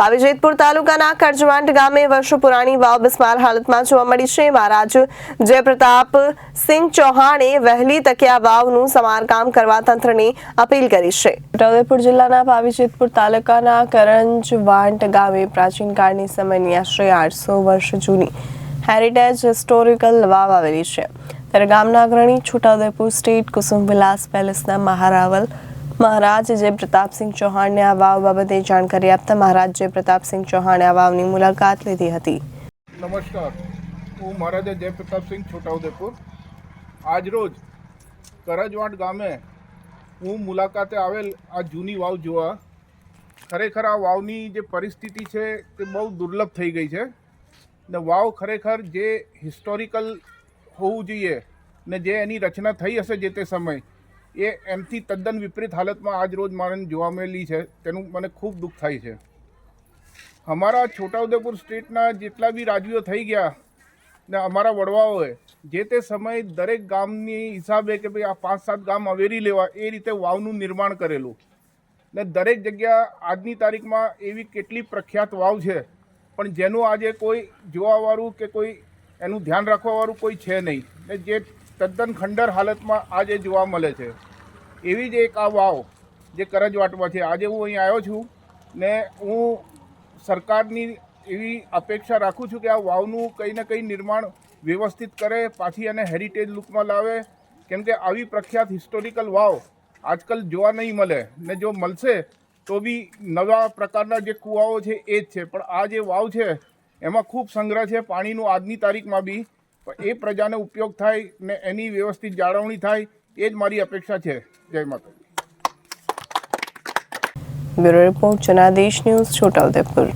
પાવી જેતપુર તાલુકાના કરજવાંટ ગામે વર્ષો પુરાણી વાવ બિસ્માર હાલતમાં જોવા મળી છે. મહારાજ જયપ્રતાપ સિંહ ચૌહાણે વહેલી તકે આ વાવનું સમારકામ કરવા તંત્રને અપીલ કરી છે. છોટાઉદેપુર જિલ્લાના પાવીજેતપુર તાલુકાના કરંજવાંટ ગામે પ્રાચીન કાળની સમયની આશરે આઠસો વર્ષ જૂની હેરિટેજ હિસ્ટોરિકલ વાવ આવેલી છે. ત્યારે ગામના અગ્રણી છોટાઉદેપુર સ્ટેટ કુસુમ વિલાસ પેલેસના મહારાવલ મહારાજ જય પ્રતાપસિંહ ચૌહાણને આ વાવ બાબતે જાણકારી આપતા મહારાજ જય પ્રતાપસિંહ ચૌહાણે આ વાવની મુલાકાત લીધી હતી. નમસ્કાર. હું મહારાજા જયપ્રતાપસિંહ છોટાઉદેપુર. આજરોજ કરજવાડ ગામે હું મુલાકાતે આવેલ આ જૂની વાવ જોવા. ખરેખર આ વાવની જે પરિસ્થિતિ છે તે બહુ દુર્લભ થઈ ગઈ છે. ને વાવ ખરેખર જે હિસ્ટોરિકલ હોવું જોઈએ ને જે એની રચના થઈ હશે જે તે સમય એ એમથી તદ્દન વિપરીત હાલતમાં આજ રોજ મારે જોવા મળેલી છે. તેનું મને ખૂબ દુઃખ થાય છે. અમારા છોટાઉદેપુર સ્ટેટના જેટલા બી રાજવીઓ થઈ ગયા ને અમારા વડવાઓએ, જે તે સમયે દરેક ગામની હિસાબે કે ભાઈ આ પાંચ સાત ગામ અવેરી લેવા, એ રીતે વાવનું નિર્માણ કરેલું. ને દરેક જગ્યા આજની તારીખમાં એવી કેટલી પ્રખ્યાત વાવ છે. પણ જેનું આજે કોઈ જોવાવાળું કે કોઈ એનું ધ્યાન રાખવાવાળું કોઈ છે નહીં. ને જે તદ્દન ખંડર હાલતમાં આજે જોવા મળે છે. એવી જ એક આ વાવ જે કરજવાટમાં છે. આજે હું અહીં આવ્યો છું ને હું સરકારની એવી અપેક્ષા રાખું છું કે આ વાવનું કંઈ ને કંઈ નિર્માણ વ્યવસ્થિત કરે, પાછી એને હેરિટેજ લુકમાં લાવે. કેમ કે આવી પ્રખ્યાત હિસ્ટોરિકલ વાવ આજકાલ જોવા નહીં મળે ને જો મળશે તો બી નવા પ્રકારના જે કૂવાઓ છે એ જ છે. પણ આ જે વાવ છે, એમાં ખૂબ સંગ્રહ છે. પાણીનું આજની તારીખમાં બી એ પ્રજાને ઉપયોગ થાય ને એની વ્યવસ્થિત જાળવણી થાય, એ જ મારી અપેક્ષા છે. જય માતા bureau report, Janadesh news Chhota Udepur